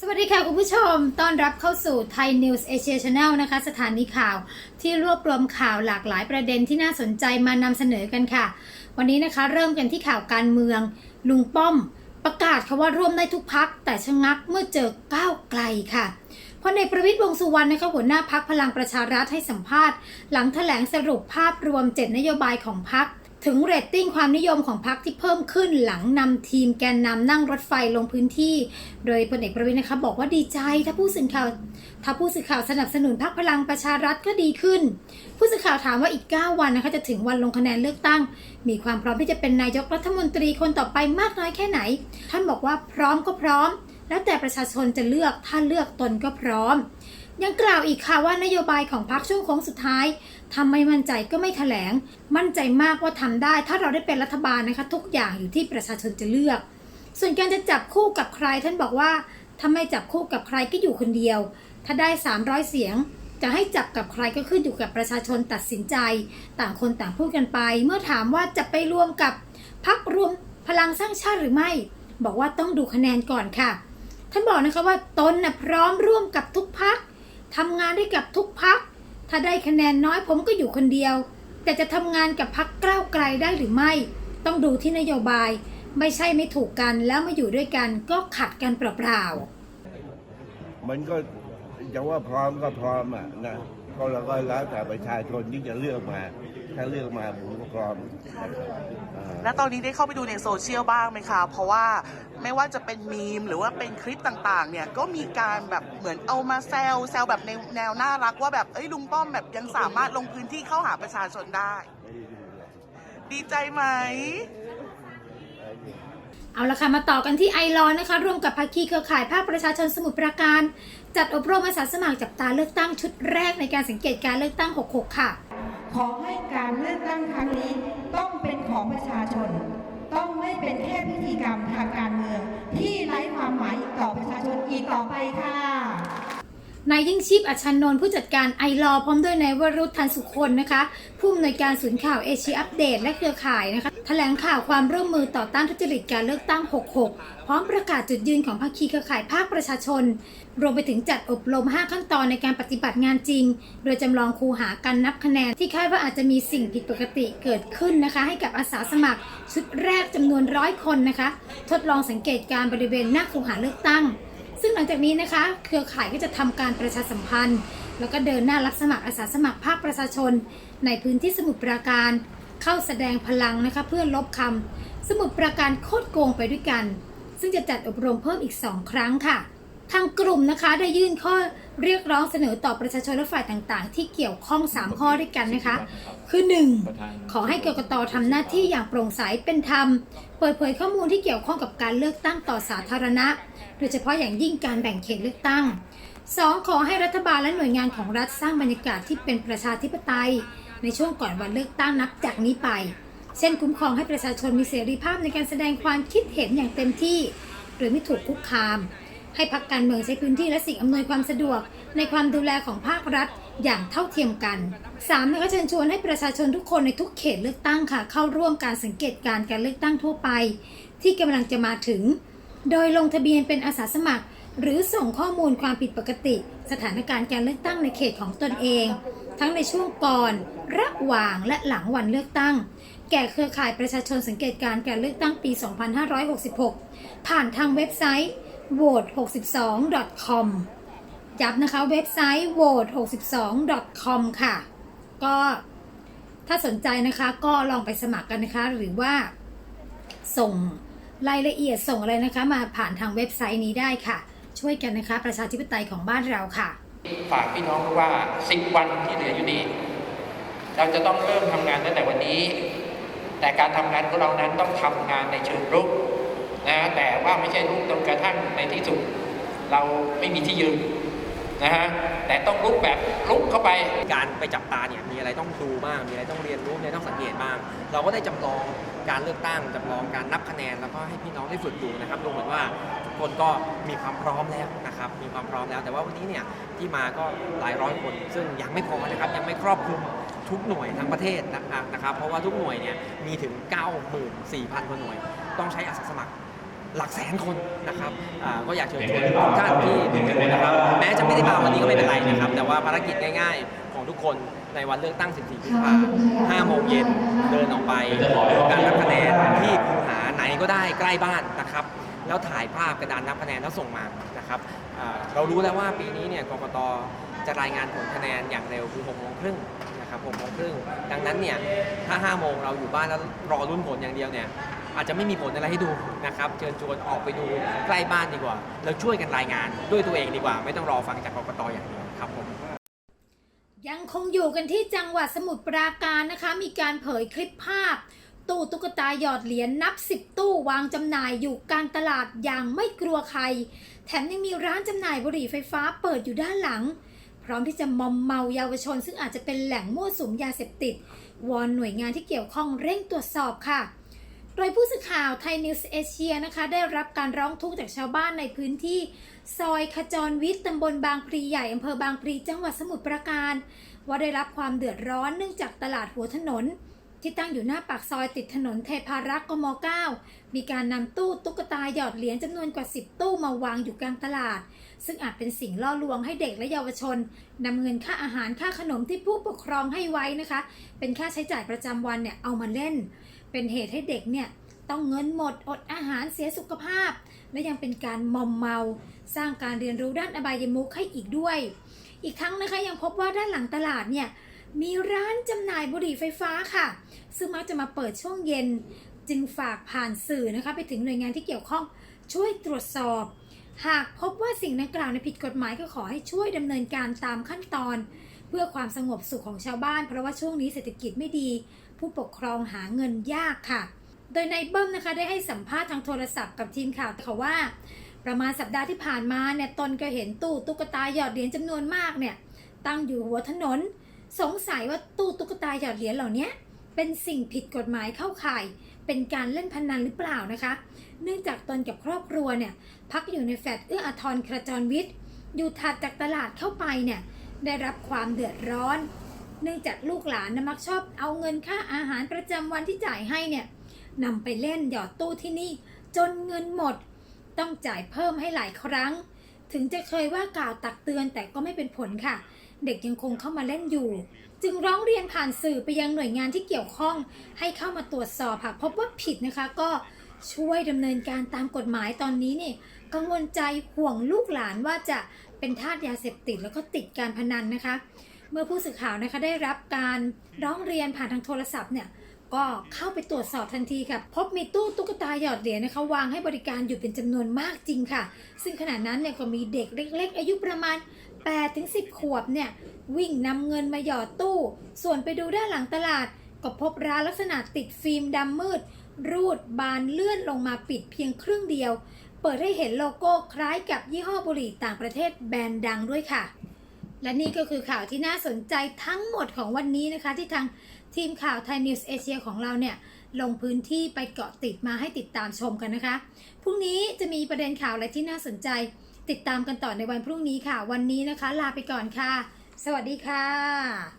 สวัสดีค่ะคุณผู้ชม ต้อนรับเข้าสู่ Thai News Asia Channel นะคะ สถานีข่าวที่รวบรวมข่าวหลากหลายประเด็นที่น่าสนใจมานำเสนอกันค่ะ วันนี้นะคะเริ่มกันที่ข่าวการเมือง ลุงป้อม ประกาศค่ะว่าร่วมได้ทุกพัก แต่ชะงักเมื่อเจอก้าวไกลค่ะพลเอกประวิตรวงสุวรรณนะคะหัวหน้าพักพลังประชารัฐให้สัมภาษณ์ หลังแถลงสรุปภาพรวม 7 นโยบายของพัก ถึงเรตติ้งความนิยมของพรรคที่เพิ่มขึ้นหลังนำทีมแกนนำนั่งรถไฟลงพื้นที่ โดยพลเอกประวิตรนะคะบอกว่าดีใจถ้าผู้สื่อข่าวถ้าผู้สื่อข่าวสนับสนุนพรรคพลังประชารัฐก็ดีขึ้น ผู้สื่อข่าวถามว่าอีก 9 วันนะคะจะถึงวันลงคะแนนเลือกตั้ง มีความพร้อมที่จะเป็นนายกรัฐมนตรีคนต่อไปมากน้อยแค่ไหน ท่านบอกว่าพร้อมก็พร้อม แล้วแต่ประชาชนจะเลือกถ้าเลือกตนก็พร้อมยังกล่าวอีกค่ะว่านโยบายของพรรคช่วงโค้งสุดท้าย ทำไม่มั่นใจก็ไม่แถลง มั่นใจมากว่าทำได้ ถ้าเราได้เป็นรัฐบาลนะคะ ทุกอย่างอยู่ที่ประชาชนจะเลือก ส่วนการจะจับคู่กับใคร ท่านบอกว่าถ้าไม่จับคู่กับใครก็อยู่คนเดียว ถ้าได้ 300 เสียง จะให้จับกับใครก็ขึ้นอยู่กับประชาชนตัดสินใจ ต่างคนต่างพูดกันไป เมื่อถามว่าจะไปรวมกับพรรครวมพลังสร้างชาติหรือไม่ บอกว่าต้องดูคะแนนก่อนค่ะ ท่านบอกนะคะว่าตนนะพร้อมร่วมกับทุกพักทำงานได้กับทุกพัก ถ้าได้คะแนนน้อยผมก็อยู่คนเดียว แต่จะทำงานกับพักก้าวไกลได้หรือไม่ ต้องดูที่นโยบาย ไม่ใช่ไม่ถูกกันแล้วมาอยู่ด้วยกันก็ขัดกันเปล่าๆ มันก็จะว่าพร้อมก็พร้อมอะนะ ก็เราก็แล้วแต่ประชาชนที่จะเลือกมา ถ้าเลือกมาผมก็พร้อมอ่าแล้วตอนนี้ได้เข้าไปดูในโซเชียลบ้างไหมคะ เพราะว่าไม่ว่าจะเป็นมีมหรือว่าเป็นคลิปต่างๆ เนี่ยก็มีการแบบเหมือนเอามาแซวแซวแบบในแนวน่ารักว่าแบบเอ้ยลุงป้อมแบบยังสามารถลงพื้นที่เข้าหาประชาชนได้ ดีใจไหม เอาละค่ะมาต่อกันที่ไอรอนนะคะร่วมกับภาคีเครือข่ายภาคประชาชนสมุทรปราการ จัดอบรมอาสาสมัครจับตาเลือกตั้งชุดแรกในการสังเกตการเลือกตั้ง 66 ค่ะ ขอให้การเลือกตั้งครั้งนี้ต้องเป็นของประชาชน ต้องไม่เป็นแค่พิธีกรรมทางการเมือง ที่ไร้ความหมายต่อประชาชนอีกต่อไปค่ะ นายยิ่งชีพอัชชานนท์ผู้จัดการไอรอพร้อมด้วยนายวรุษทันสุคนนะคะผู้อำนวยการศูนย์ข่าวเอเชียอัปเดตและเครือข่ายนะคะแถลงข่าวความร่วมมือต่อต้านทุจริตการเลือกตั้ง 66 พร้อมประกาศจุดยืนของภาคีเครือข่ายภาคประชาชน รวมไปถึงจัดอบรม 5 ขั้นตอนในการปฏิบัติงานจริง โดยจำลองคูหาการนับคะแนน ที่คาดว่าอาจจะมีสิ่งผิดปกติเกิดขึ้นนะคะ ให้กับอาสาสมัครชุดแรกจำนวนร้อยคนนะคะ ทดลองสังเกตการบริเวณหน้าคูหาเลือกตั้ง ซึ่งหลังจากนี้นะคะ เครือข่ายก็จะทำการประชาสัมพันธ์ แล้วก็เดินหน้ารับสมัครอาสาสมัครภาคประชาชน ในพื้นที่สมุทรปราการ เข้าแสดงพลังนะคะเพื่อลบคำสมุทรปราการโคตรโกงไปด้วยกัน ซึ่งจะจัดอบรมเพิ่มอีก 2 ครั้งค่ะ ทางกลุ่มนะคะได้ยื่นข้อเรียกร้องเสนอต่อประชาชนและฝ่ายต่าง ๆ ที่เกี่ยวข้อง 3 ข้อด้วยกันนะคะ คือ 1. ขอให้กกตทำหน้าที่อย่างโปร่งใสเป็นธรรม เปิดเผยข้อมูลที่เกี่ยวข้องกับการเลือกตั้งต่อสาธารณะ โดยเฉพาะอย่างยิ่งการแบ่งเขตเลือกตั้ง 2. ขอให้รัฐบาลและหน่วยงานของรัฐสร้างบรรยากาศที่เป็นประชาธิปไตย ในช่วงก่อนวันเลือกตั้งนับจากนี้ไป เช่นคุ้มครองให้ประชาชนมีเสรีภาพในการแสดงความคิดเห็นอย่างเต็มที่ โดยไม่ถูกคุกคาม ให้พักการเมืองใช้พื้นที่และสิ่งอำนวยความสะดวก ในความดูแลของภาครัฐอย่างเท่าเทียมกัน 3 นะคะเชิญชวนให้ประชาชนทุกคนในทุกเขตเลือกตั้งค่ะ เข้าร่วมการสังเกตการณ์การเลือกตั้งทั่วไป ที่กำลังจะมาถึง โดยลงทะเบียนเป็นอาสาสมัคร หรือส่งข้อมูลความผิดปกติ สถานการณ์การเลือกตั้งในเขตของตนเอง ทั้งในช่วงก่อน ระหว่างและหลังวันเลือกตั้ง แก่เครือข่ายประชาชนสังเกตการณ์การเลือกตั้งปี 2566 ผ่านทางเว็บไซต์ vote62.com ย้ำนะคะเว็บไซต์ vote62.com ค่ะ ก็ถ้าสนใจนะคะก็ลองไปสมัครกันนะคะ หรือว่าส่งรายละเอียดส่งอะไรนะคะ มาผ่านทางเว็บไซต์นี้ได้ค่ะ ช่วยกันนะคะ ประชาธิปไตยของบ้านเราค่ะ ฝากพี่น้องว่า 10 วันที่เหลืออยู่นี้ เราจะต้องเริ่มทำงานตั้งแต่วันนี้ แต่การทำงานของเรานั้นต้องทำงานในเชิงรุก นะแต่ว่าไม่ใช่รุกจนกระทั่งในที่สุด เราไม่มีที่ยืนนะฮะแต่ต้องลุกแบบลุกเข้าไปการไปจับตาเนี่ยมีอะไรต้องดูบ้างมีอะไรต้องเรียนรู้มีอะไรต้องสังเกตบ้าง เราก็ได้จำลองการเลือกตั้งจำลองการนับคะแนนแล้วก็ให้พี่น้องได้ฝึกดูนะครับดูเหมือนว่าทุกคนก็มีความพร้อมแล้วนะครับมีความพร้อมแล้วแต่ว่าวันนี้เนี่ยที่มาก็หลายร้อยคน ซึ่งยังไม่พอนะครับยังไม่ครอบคลุมทุกหน่วยทั้งประเทศนะครับนะครับเพราะว่าทุกหน่วยเนี่ยมีถึง 94,000กว่าหน่วย ต้องใช้อาสาสมัคร หลักแสนคนนะครับอ่าก็อยากเชิญชวนทุกท่านที่ดูอยู่นะครับแม้จะไม่ได้มาวันนี้ก็ไม่เป็นไรนะครับ แต่ว่าภารกิจง่ายๆ ของทุกคนในวันเลือกตั้ง 14พฤษภาคม5โมงเย็นเดินออกไปการนับคะแนนที่คูหาไหนก็ได้ใกล้บ้านนะครับ แล้วถ่ายภาพกระดานนับคะแนนแล้วส่งมานะครับอ่าเรารู้แล้วว่าปีนี้เนี่ยกกตจะรายงานผลคะแนนอย่างเร็วคือ6โมงครึ่งนะครับ6โมงครึ่งดังนั้นเนี่ยถ้า 5 โมงเราอยู่บ้านแล้วรอรุ่นผลอย่างเดียวเนี่ย อาจจะไม่มีผลอะไรให้ดูนะครับเชิญชวนออกไปดูใกล้บ้านดีกว่า แล้วช่วยกันรายงานด้วยตัวเองดีกว่า ไม่ต้องรอฟังจากกกตอย่างเดียวครับผมยังคงอยู่กันที่จังหวัดสมุทรปราการนะคะ มีการเผยคลิปภาพ ตู้ตุ๊กตาหยอดเหรียญนับสิบตู้วางจำหน่ายอยู่กลางตลาดอย่างไม่กลัวใคร แถมยังมีร้านจำหน่ายบุหรี่ไฟฟ้าเปิดอยู่ด้านหลัง พร้อมที่จะมอมเมาเยาวชน ซึ่งอาจจะเป็นแหล่งมั่วสุมยาเสพติด วอนหน่วยงานที่เกี่ยวข้องเร่งตรวจสอบค่ะ โดยผู้สื่อข่าวไทยนิวส์เอเชียนะคะ ได้รับการร้องทุกข์จากชาวบ้านในพื้นที่ซอยขจรวิทย์ตำบลบางพลีใหญ่อำเภอบางพลีจังหวัดสมุทรปราการ ว่าได้รับความเดือดร้อนเนื่องจากตลาดหัวถนน ที่ตั้งอยู่หน้าปากซอยติดถนนเทพารักษ์กม 9 มีการนำตู้ตุ๊กตาหยอดเหรียญจำนวนกว่า 10 ตู้มาวางอยู่กลางตลาด ซึ่งอาจเป็นสิ่งล่อลวงให้เด็กและเยาวชนนำเงินค่าอาหารค่าขนมที่ผู้ปกครองให้ไว้นะคะ เป็นค่าใช้จ่ายประจำวันเนี่ยเอามาเล่น เป็นเหตุให้เด็กเนี่ยต้องเงินหมดอดอาหารเสียสุขภาพ และยังเป็นการมอมเมา สร้างการเรียนรู้ด้านอบายมุขให้อีกด้วย อีกทั้งนะคะยังพบว่าด้านหลังตลาดเนี่ยมีร้านจำหน่ายบุหรี่ไฟฟ้าค่ะ ซึ่งมักจะมาเปิดช่วงเย็นจึงฝากผ่านสื่อนะคะไปถึงหน่วยงานที่เกี่ยวข้องช่วยตรวจสอบ หากพบว่าสิ่งดังกล่าวในผิดกฎหมายก็ขอให้ช่วยดำเนินการตามขั้นตอน เพื่อความสงบสุขของชาวบ้าน เพราะว่าช่วงนี้เศรษฐกิจไม่ดี ผู้ปกครองหาเงินยากค่ะ โดยนายเบิ้มนะคะได้ให้สัมภาษณ์ทางโทรศัพท์กับทีมข่าวเขาว่า ประมาณสัปดาห์ที่ผ่านมาเนี่ยตนก็เห็นตู้ตุ๊กตาหยอดเหรียญจำนวนมากเนี่ยตั้งอยู่หัวถนน สงสัยว่าตู้ตุ๊กตาหยอดเหรียญเหล่านี้เป็นสิ่งผิดกฎหมายเข้าข่าย เป็นการเล่นพนันหรือเปล่านะคะ เนื่องจากตนกับครอบครัวเนี่ยพักอยู่ในแฟลตเอื้ออาทรกระจรวิทย์ อยู่ถัดจากตลาดเข้าไปเนี่ยได้รับความเดือดร้อน เนื่องจากลูกหลานนะมักชอบเอาเงินค่าอาหารประจำวันที่จ่ายให้เนี่ยนำไปเล่นหยอดตู้ที่นี่ จนเงินหมด ต้องจ่ายเพิ่มให้หลายครั้ง ถึงจะเคยว่ากล่าวตักเตือนแต่ก็ไม่เป็นผลค่ะ เด็กยังคงเข้ามาเล่นอยู่ จึงร้องเรียนผ่านสื่อไปยังหน่วยงานที่เกี่ยวข้อง ให้เข้ามาตรวจสอบหากพบว่าผิดนะคะก็ช่วยดำเนินการตามกฎหมายตอนนี้นี่กังวลใจห่วงลูกหลานว่าจะเป็นทาสยาเสพติดแล้วก็ติดการพนันนะคะ เมื่อผู้สื่อข่าวนะคะได้รับการร้องเรียนผ่านทางโทรศัพท์เนี่ยก็เข้าไปตรวจสอบทันทีค่ะ พบมีตู้ตุ๊กตาหยอดเหรียญนะคะวางให้บริการอยู่เป็นจำนวนมากจริงค่ะ ซึ่งขณะนั้นเนี่ยก็มีเด็กเล็ก ๆ อายุประมาณ8-10 ขวบเนี่ยวิ่งนำเงินมาหยอดตู้ ส่วนไปดูด้านหลังตลาด ก็พบร้านลักษณะติดฟิล์มดำมืด รูดบานเลื่อนลงมาปิดเพียงครึ่งเดียว เปิดให้เห็นโลโก้คล้ายกับยี่ห้อบุหรี่ต่างประเทศแบรนด์ดังด้วยค่ะ และนี่ก็คือข่าวที่น่าสนใจทั้งหมดของวันนี้นะคะ ที่ทางทีมข่าวไทยนิวส์เอเชียของเราเนี่ย ลงพื้นที่ไปเกาะติดมาให้ติดตามชมกันนะคะ พรุ่งนี้จะมีประเด็นข่าวอะไรที่น่าสนใจ ติดตามกันต่อในวันพรุ่งนี้ค่ะ วันนี้นะคะ ลาไปก่อนค่ะ สวัสดีค่ะ